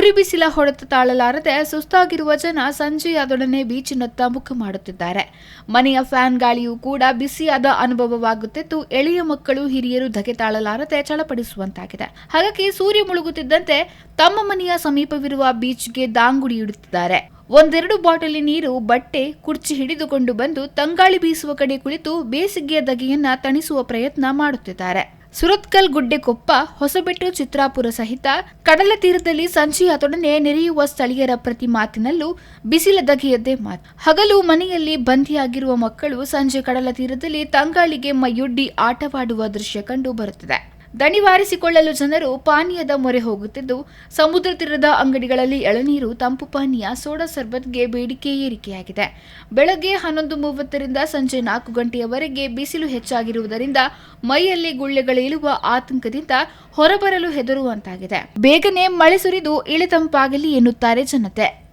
ಉರಿ ಬಿಸಿಲ ಹೊಡೆತ ತಾಳಲಾರದೆ ಸುಸ್ತಾಗಿರುವ ಜನ ಸಂಜೆಯಾದೊಡನೆ ಬೀಚಿನತ್ತ ಮುಖ ಮಾಡುತ್ತಿದ್ದಾರೆ. ಮನೆಯ ಫ್ಯಾನ್ ಗಾಳಿಯೂ ಕೂಡ ಬಿಸಿಯಾದ ಅನುಭವವಾಗುತ್ತಿದ್ದು, ಎಳೆಯ ಮಕ್ಕಳು ಹಿರಿಯರು ಧಗೆ ತಾಳಲಾರದೆ ಚಳಪಡಿಸುವಂತಾಗಿದೆ. ಹಾಗಾಗಿ ಸೂರ್ಯ ಮುಳುಗುತ್ತಿದ್ದಂತೆ ತಮ್ಮ ಮನೆಯ ಸಮೀಪವಿರುವ ಬೀಚ್ಗೆ ದಾಂಗುಡಿ ಇಡುತ್ತಿದ್ದಾರೆ. ಒಂದೆರಡು ಬಾಟಲಿ ನೀರು, ಬಟ್ಟೆ, ಕುರ್ಚಿ ಹಿಡಿದುಕೊಂಡು ಬಂದು ತಂಗಾಳಿ ಬೀಸುವ ಕಡೆ ಕುಳಿತು ಬೇಸಿಗೆಯ ದಗೆಯನ್ನ ತಣಿಸುವ ಪ್ರಯತ್ನ ಮಾಡುತ್ತಿದ್ದಾರೆ. ಸುರತ್ಕಲ್ ಗುಡ್ಡೆಕೊಪ್ಪ ಹೊಸಬೆಟ್ಟು ಚಿತ್ರಾಪುರ ಸಹಿತ ಕಡಲ ತೀರದಲ್ಲಿ ಸಂಚಿಯಾತೊಡನೆ ನೆರೆಯುವ ಸ್ಥಳೀಯರ ಪ್ರತಿ ಮಾತಿನಲ್ಲೂ ಬಿಸಿಲ ದಗೆಯದ್ದೇ ಮಾತು. ಹಗಲು ಮನೆಯಲ್ಲಿ ಬಂಧಿಯಾಗಿರುವ ಮಕ್ಕಳು ಸಂಜೆ ಕಡಲ ತೀರದಲ್ಲಿ ತಂಗಾಳಿಗೆ ಮೈಯೊಡ್ಡಿ ಆಟವಾಡುವ ದೃಶ್ಯ ಕಂಡು ಬರುತ್ತಿದೆ. ದಣಿವಾರಿಸಿಕೊಳ್ಳಲು ಜನರು ಪಾನೀಯದ ಮೊರೆ ಹೋಗುತ್ತಿದ್ದು, ಸಮುದ್ರ ತೀರದ ಅಂಗಡಿಗಳಲ್ಲಿ ಎಳನೀರು, ತಂಪು ಪಾನೀಯ, ಸೋಡಾ ಸರ್ಬತ್ಗೆ ಬೇಡಿಕೆ ಏರಿಕೆಯಾಗಿದೆ. ಬೆಳಗ್ಗೆ ಹನ್ನೊಂದು ಮೂವತ್ತರಿಂದ ಸಂಜೆ ನಾಲ್ಕು ಗಂಟೆಯವರೆಗೆ ಬಿಸಿಲು ಹೆಚ್ಚಾಗಿರುವುದರಿಂದ ಮೈಯಲ್ಲಿ ಗುಳ್ಳೆಗಳೇಳುವ ಆತಂಕದಿಂದ ಹೊರಬರಲು ಹೆದರುವಂತಾಗಿದೆ. ಬೇಗನೆ ಮಳೆ ಸುರಿದು ಇಳಿತಂಪಾಗಲಿ ಎನ್ನುತ್ತಾರೆ ಜನತೆ.